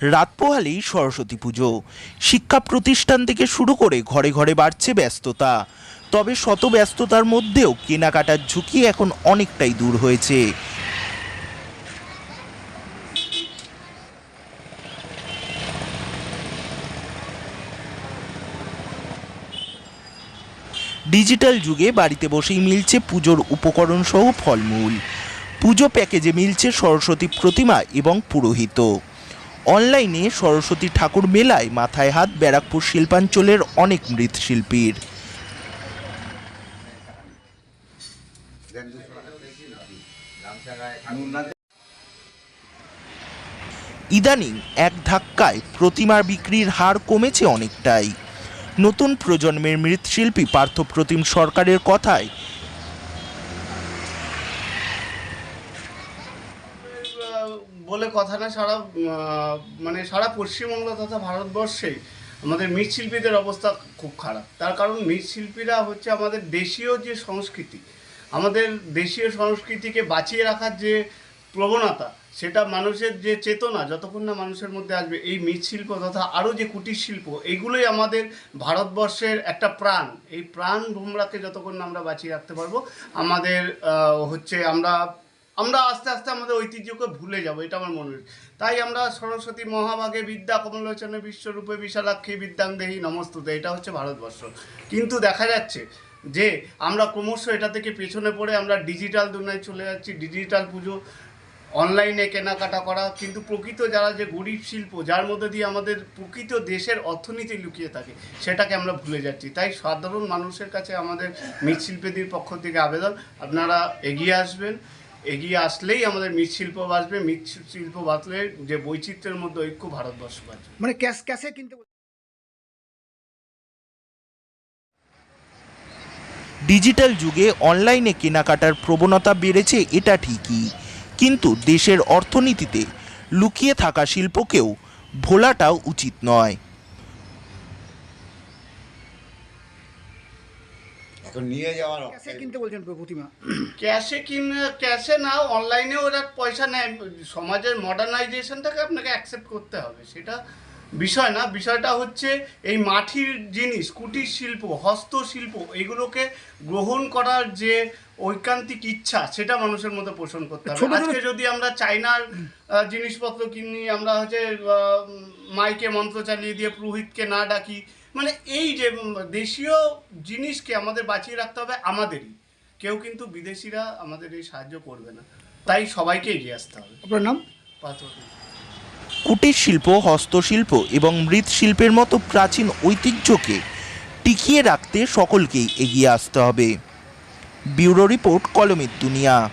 রাত পোহালেই সরস্বতী পুজো। শিক্ষা প্রতিষ্ঠান থেকে শুরু করে ঘরে ঘরে বাড়ছে ব্যস্ততা। তবে শত ব্যস্ততার মধ্যেও কেনাকাটার ঝুঁকি এখন অনেকটাই দূর হয়েছে। ডিজিটাল যুগে বাড়িতে বসেই মিলছে পুজোর উপকরণ সহ ফলমূল। পুজো প্যাকেজে মিলছে সরস্বতী প্রতিমা এবং পুরোহিত। অনলাইনে সরস্বতী ঠাকুর মেলায় মাথায় হাত ব্যারাকপুর শিল্পাঞ্চলের অনেক মৃৎশিল্পীর। ইদানিং এক ধাক্কায় প্রতিমার বিক্রির হার কমেছে অনেকটাই। নতুন প্রজন্মের মৃৎশিল্পী পার্থপ্রতিম সরকারের কথায় বলে কথা না, সারা মানে সারা পশ্চিমবঙ্গ তথা ভারতবর্ষে আমাদের মৃৎশিল্পীদের অবস্থা খুব খারাপ। তার কারণ মৃৎশিল্পীরা হচ্ছে আমাদের দেশীয় যে সংস্কৃতি, আমাদের দেশীয় সংস্কৃতিকে বাঁচিয়ে রাখার যে প্রবণতা, সেটা মানুষের যে চেতনা, যতক্ষণ না মানুষের মধ্যে আসবে, এই মৃৎশিল্প তথা আরও যে কুটির শিল্প এইগুলোই আমাদের ভারতবর্ষের একটা প্রাণ। এই প্রাণ ভোমরাকে যতক্ষণ না আমরা বাঁচিয়ে রাখতে পারব, আমাদের হচ্ছে আমরা আমরা আস্তে আস্তে আমাদের ঐতিহ্যকে ভুলে যাব, এটা আমার মনে হয় তাই আমরা সরস্বতী মহাভাগে বিদ্যা কমলোচনে বিশ্বরূপে বিশালাক্ষী বিদ্যাংদেহী নমস্তুতে, এটা হচ্ছে ভারতবর্ষ। কিন্তু দেখা যাচ্ছে যে আমরা ক্রমশ এটা থেকে পেছনে পড়ে আমরা ডিজিটাল দুনিয়ায় চলে যাচ্ছি, ডিজিটাল পুজো, অনলাইনে কেনাকাটা করা, কিন্তু প্রকৃত যারা যে গরিব শিল্প, যার মধ্যে দিয়ে আমাদের প্রকৃত দেশের অর্থনীতি লুকিয়ে থাকে, সেটাকে আমরা ভুলে যাচ্ছি। তাই সাধারণ মানুষের কাছে আমাদের মৃৎশিল্পীদের পক্ষ থেকে আবেদন, আপনারা এগিয়ে আসবেন। এগিয়ে আসলেই আমাদের মৃৎশিল্প বাঁচবে। মৃৎশিল্প বাঁচলে যে বৈচিত্র্যের মধ্যে ঐক্য ভারতবর্ষ বাঁচবে। মানে ক্যাশ ক্যাশে কিনতে ডিজিটাল যুগে অনলাইনে কেনাকাটার প্রবণতা বেড়েছে এটা ঠিকই। কিন্তু দেশের অর্থনীতিতে লুকিয়ে থাকা শিল্পকেও ভোলাটাও উচিত নয়। এখন নিয়ে যাওয়ার ক্যাশে কিনতে বলছেন প্রতিমা। ক্যাশে কিনে ক্যাশে না অনলাইনে ওরা পয়সা নেয়। সমাজের মডার্নাইজেশনটাকে আপনাকে অ্যাকসেপ্ট করতে হবে। সেটা বিষয় না বিষয়টা হচ্ছে এই মাটির জিনিস কুটির শিল্প হস্তশিল্প এগুলোকে গ্রহণ করার যে ঐকান্তিক ইচ্ছা সেটা মানুষের মধ্যে পোষণ করতে হবে। আজকে যদি আমরা চাইনার জিনিসপত্র কিনি আমরা হচ্ছে মাইকে মন্ত্র চালিয়ে দিয়ে পুরোহিতকে না ডাকি মানে এই যে দেশীয় জিনিসকে আমাদের বাঁচিয়ে রাখতে হবে আমাদেরই। কেউ কিন্তু বিদেশিরা আমাদের এই সাহায্য করবে না। তাই সবাইকে এগিয়ে আসতে হবে। আপনার নাম? পাথর। কুটির শিল্প হস্তশিল্প এবং মৃৎশিল্পের মতো প্রাচীন ঐতিহ্যকে টিকিয়ে রাখতে সকলকেই এগিয়ে আসতে হবে। ব্যুরো রিপোর্ট কলমের দুনিয়া